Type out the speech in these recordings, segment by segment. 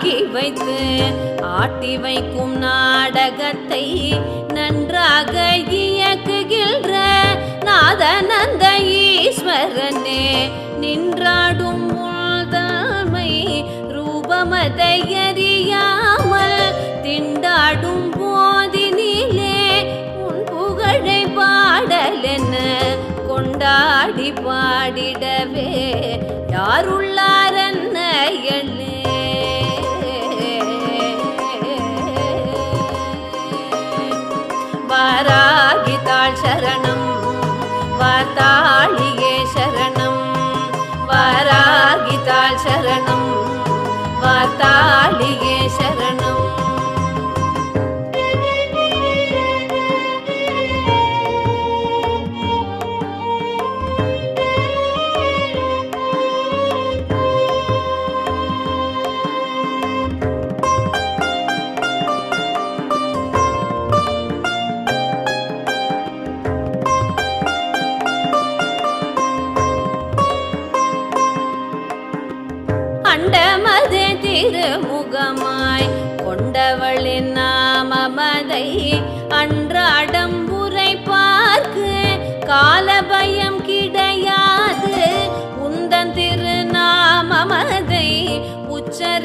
ஆக்கி வைத்து ஆட்டி வைக்கும் நாடகத்தை நன்றாக இயக்குகின்ற நாதனந்த ஈஸ்வரனே நின்றாடும் உள்தமை ரூபமதை அறியாமல் திண்டாடும் போதினிலே உன் புகழை பாடலென கொண்டாடி பாடிடவே யாருள்ளார்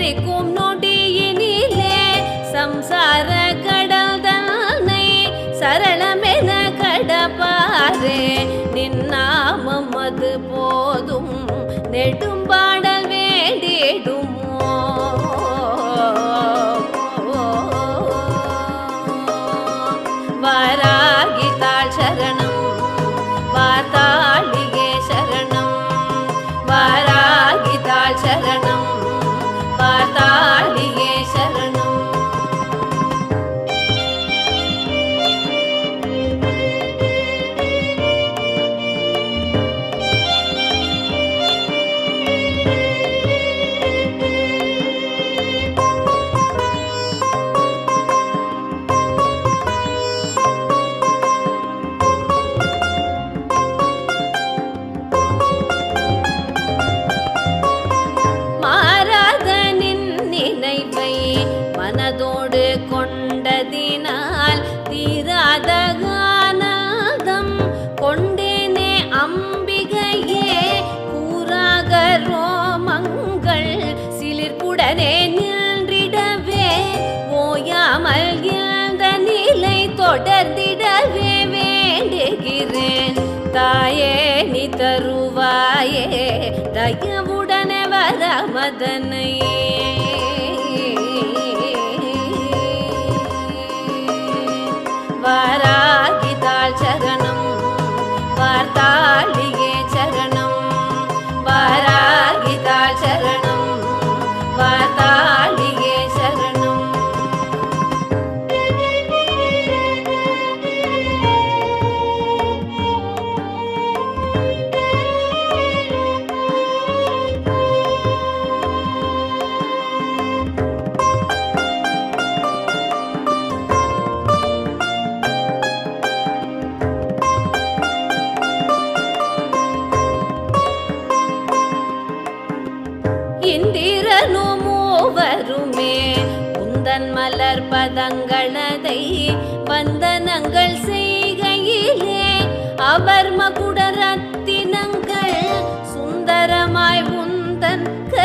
உச்சரிக்கும் நொடியினிலே சம்சார கடல் தன்னை சரளமென கடப்பாரே நின்னாமம் அது போதும் நெடும்பாடல் வேண்டிடுமோ? வாராகிதாள் சரணம் வார்த்தாளியே சரணம். வாராகிதாள் சரணம். தருவாயே தயவுடனே வர மதனையே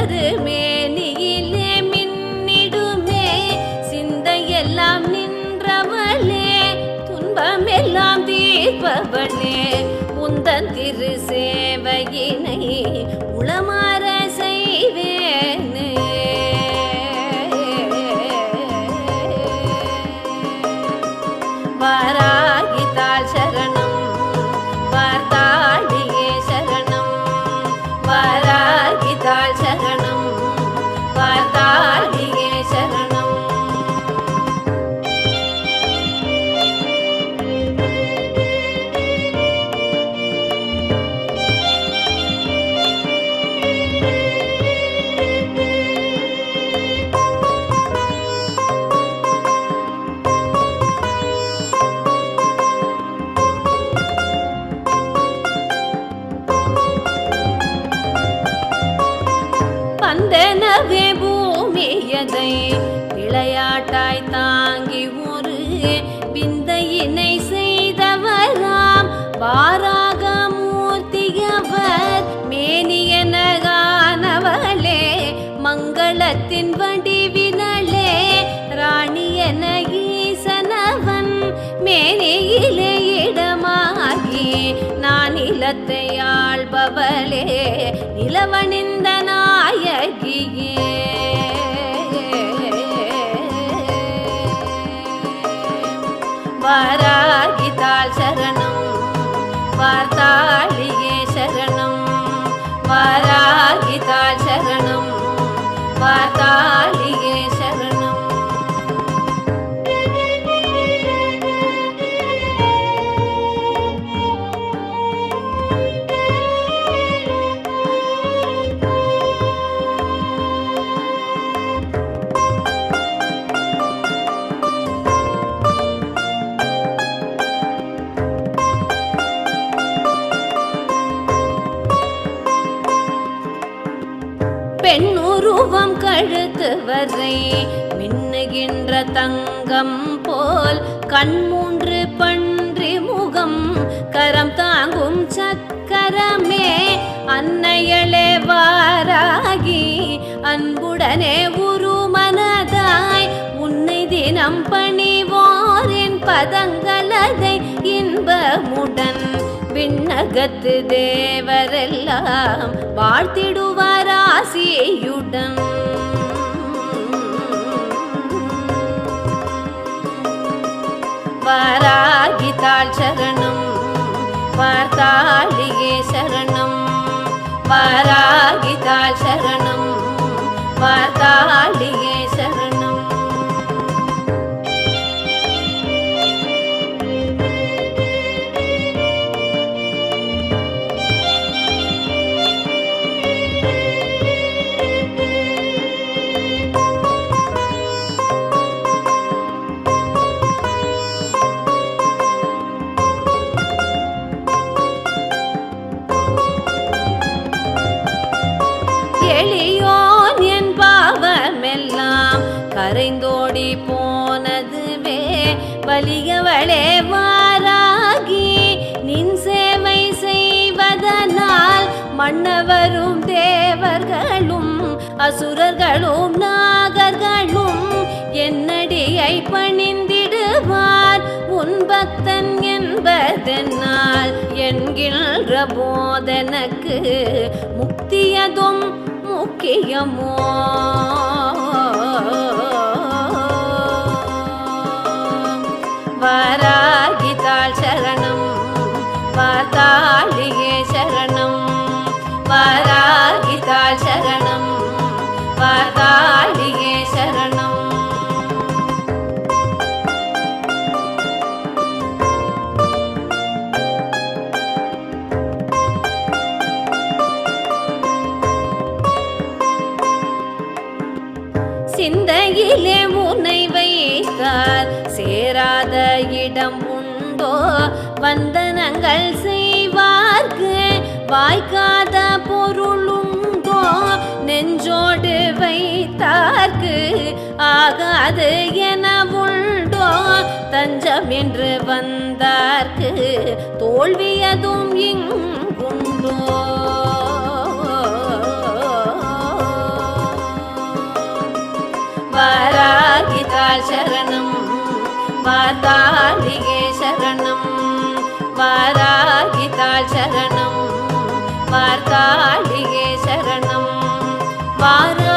உந்தன் கருமேனியிலே மின்னிடுமே. சிந்தையெல்லாம் நின்றவளே துன்பமெல்லாம் தீர்ப்பவளே. உந்தன் திரு சேவையினை வந்தனவே பூமியதை விளையாட்டாய் தாங்கி ஒரு விந்தையினை செய்தவராம். வாராக மூர்த்தியவர் மேனியனகானவளே மங்களத்தின் வடிவினளே ராணியன ஈசனவன் மேனியிலே இடமாகி நான் இலத்தை ஆள்பவளே நிலவனிந்த நாயகியே வாராகிதாள் சரணம் வார்த்தாளியே சரணம் வாராகிதாள் சரணம் வார்த்தாளியே கழுத்து வரை மின்னுகின்ற தங்கம் போல் கண்மூன்று பன்றி முகம் கரம் தாங்கும் சக்கரமே அன்னையளே வாராகி அன்புடனே உருமனதாய் உன்னை தினம் பணிவோரின் பதங்களதை இன்பமுடன் விண்ணகத்து தேவரெல்லாம் வாழ்த்திடுவாராசியுடன் வாராகிதாள் சரணம். வார்த்தாளியே சரணம். வாராகிதாள் சரணம். வார்த்தாளியே வலியவளே வாராகி நின் சேவை செய்வதனால் மன்னவரும் தேவர்களும் அசுரர்களும் நாகர்களும் என்னடியை பணிந்திடுவார். உன் பக்தன் என்பதனால் என்கின்ற போதனக்கு முக்தியதும் முக்கியமோ? வாராகிதாள் சரணம் வார்த்தாளியே சரணம் வாராகிதாள் சரணம் வந்தனங்கள் செய்வார்க்கு. வாய்க்காத பொருளுண்டோ நெஞ்சோடு வைத்தார்க்கு. ஆகாது என உண்டோ தஞ்சம் என்று வந்தார்க்கு. தோல்வியதும் இங்குண்டோ. வராகிதா சரணம் வார்த்தாளியே சரணம். வாராகிதாள் சரணம் வார்த்தாளியே சரணம். வார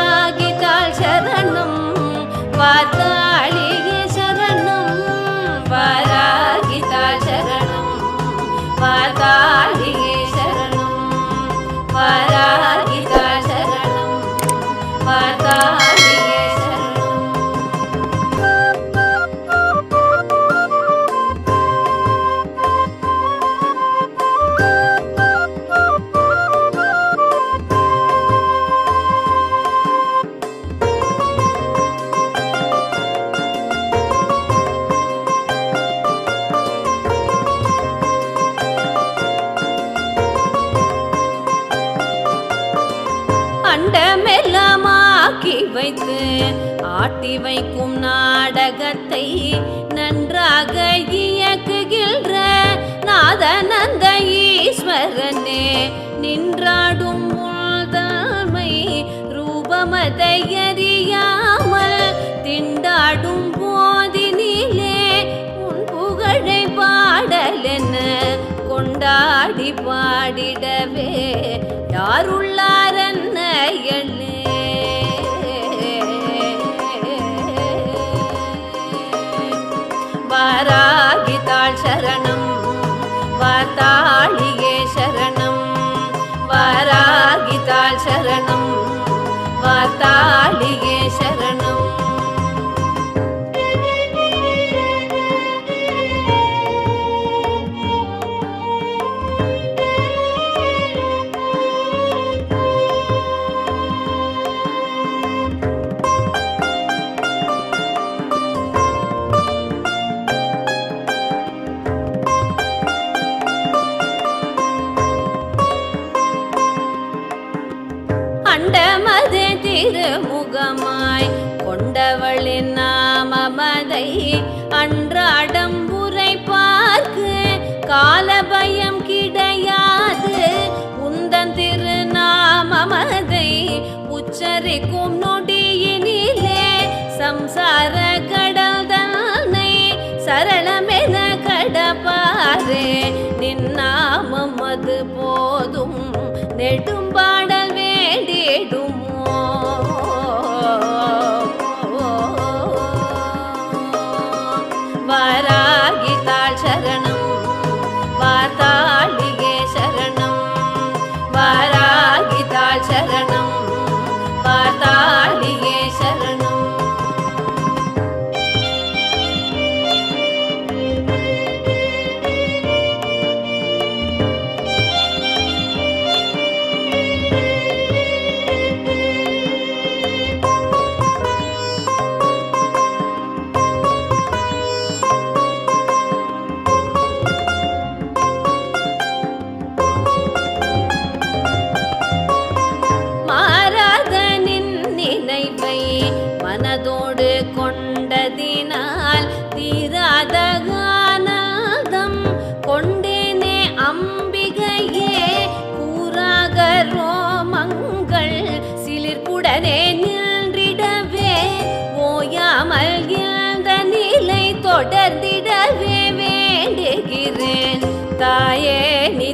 ஆக்கி வைத்து ஆட்டி வைக்கும் நாடகத்தை நன்றாக இயக்குகின்ற நாதனந்த ஈஸ்வரனே நின்றாடும் உள்தமை ரூபமதை அறியாமல் திண்டாடும் போதினிலே உன் புகழை பாடலென கொண்டாடி பாடிடவே யாருள்ள வாராகிதாள் சரணம் வார்த்தாளியே கலை அன்றாடம் உரை பார்க்கு கால பயம் கிடையாது. உந்தன் திருநாமதை உச்சரிக்கும் நொடியினிலே சம்சார கடல் தன்னை சரளமென கடப்பாரே. நின்னாமம் அது போதும் நெடும்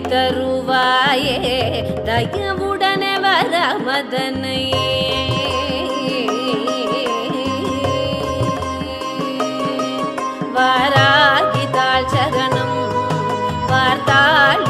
தருவாயே. தயவுடனே வர மதனையே. வாராகிதாள் சரணம் வார்த்தாள்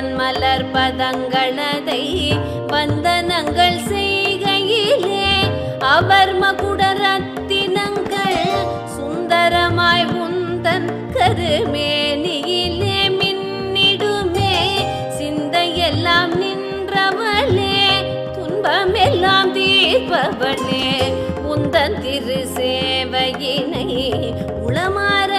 தன் மலர் பதங்களதை வந்தனங்கள் செய்கையிலே அவர் மகுட ரத்தினங்கள் சுந்தரமாய் உந்தன் கருமேனியிலே மின்னிடுமே சிந்தையெல்லாம் நின்றவளே துன்பமெல்லாம் தீர்ப்பவளே உந்தன் திரு சேவையினை உளமாற